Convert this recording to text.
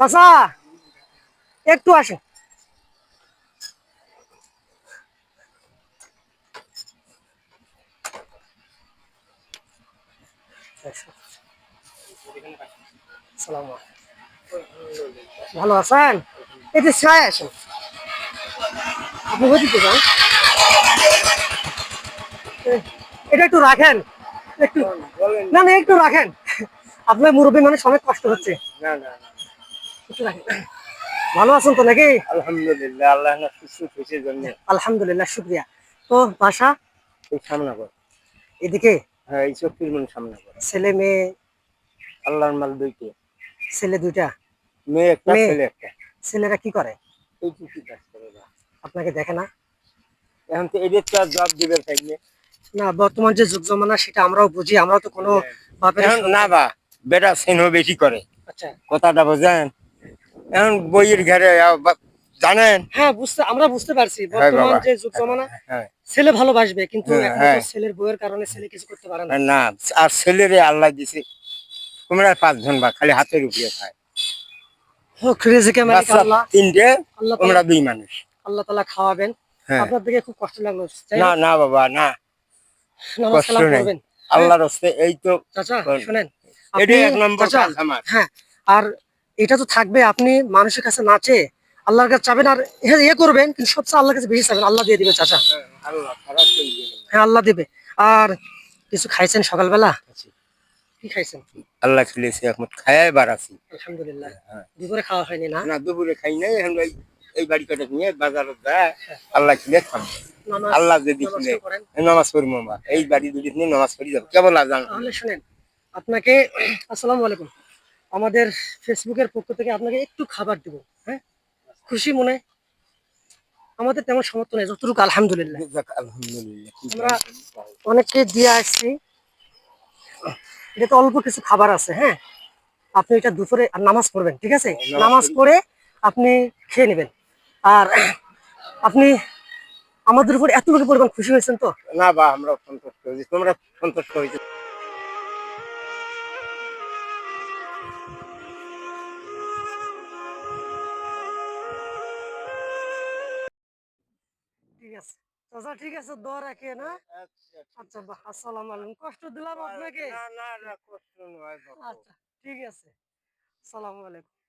চাচা একটু আসেন আসসালামু আলাইকুম। ভালো আছেন? এতে ছায় আসেন আপনি এটা একটু রাখেন। একটু না না একটু রাখেন। আপনার মুরব্বী মানুষ অনেক কষ্ট হচ্ছে। না না ভালো আছেন তো নাকি? আলহামদুলিল্লাহ আল্লাহ জন্য। আলহামদুলিল্লাহ শুক্রিয়া। তো বাসা? এই সামনা কর এদিকে? হ্যাঁ এই মন ছেলে মেয়ে? আল্লাহর মাল দুইটি। ছেলে দুইটা? মেয়ে একটা ছেলে একটা। ছেলেরা কি করে? এই কি কি কাজ করে আপনাকে দেখে না? এখন তো এদের তো জব দিবে থাকলে না বর্তমান যে যুগ জমানা সেটা আমরাও বুঝি। আমরাও তো কোনো না বা বেটা স্নেহ বেশি করে। আচ্ছা। কথাটা বোঝেন? এখন বইয়ের ঘরে জানেন? হ্যাঁ বুঝতে আমরা বুঝতে পারছি। হ্যাঁ বর্তমান যে যুগ জমানা হ্যাঁ ছেলে ভালোবাসবে কিন্তু হ্যাঁ, হ্যাঁ। ছেলের বউয়ের কারণে ছেলে কিছু করতে পারে না। না আর ছেলেরে আল্লাহ দিছে তোমরা পাঁচজন বা খালি হাতের উপরে খায়। আল্লাহ তিনটে আল্লাহ তোমরা তাআলা- দুই মানুষ। আল্লাহ তাআলা খাওয়াবেন। হ্যাঁ। আপনার দিকে খুব কষ্ট লাগল না না? বাবা না। নামাজ কষ্ট কালাম নেই। আল্লাহর এই তো চাচা শুনেন এটাই এক নম্বর কাজ আমার। হ্যাঁ আর এটা তো থাকবে আপনি মানুষের কাছে নাচে আল্লাহর কাছে চাবেন আর এ- এ করবেন কিন্তু সবচেয়ে আল্লাহর কাছে বেশি চাবেন আল্লাহ দিয়ে দিবে চাচা। হ্যাঁ আল্লাহ দিবে। আর কিছু খাইছেন সকালবেলা? কি খাইছেন? আল্লাহ খেলেছে এখন বাড়াছি আলহামদুলিল্লাহ। হ্যাঁ। দুপুরে খাওয়া হয়নি না? না দুপুরে খাই নাই এখন ওই এই বাড়ি কটা নিয়ে বাজারে যায় আল্লাহ খেলে খাব আল্লাহ যদি নামাজ খেলে তো নামাজ পড়ব মা এই বাড়ি দুটি নিয়ে নামাজ পড়ি যাব। কেবল আজান। শুনেন আপনাকে আসসালামু আলাইকুম। আমাদের ফেসবুকের পক্ষ থেকে আপনাকে একটু খাবার দেব হ্যাঁ? খুশি মনে? আমাদের তেমন সমর্থন নেই যতটুকু আলহামদুলিল্লাহ। আমরা অনেককে দিয়ে আসছি। এটা তো অল্প কিছু খাবার আছে হ্যাঁ? আপনি এটা দুপুরে আর নামাজ পড়বেন ঠিক আছে? নামাজ নামাজ পড়ে আপনি খেয়ে নেবেন। আর আপনি আমাদের উপর এতটুকু পরিমাণ খুশি হয়েছেন তো? না বা আমরা সন্তুষ্ট হয়েছি। তোমরা সন্তুষ্ট হয়েছে। আছে। চাচা ঠিক আছে দোয়া রাখে না আচ্ছা আসসালাম আসসালামু আলাইকুম। কষ্ট দিলাম আপনাকে? না না না কষ্ট নয় আচ্ছা ঠিক আছে। আসসালাম আলাইকুম।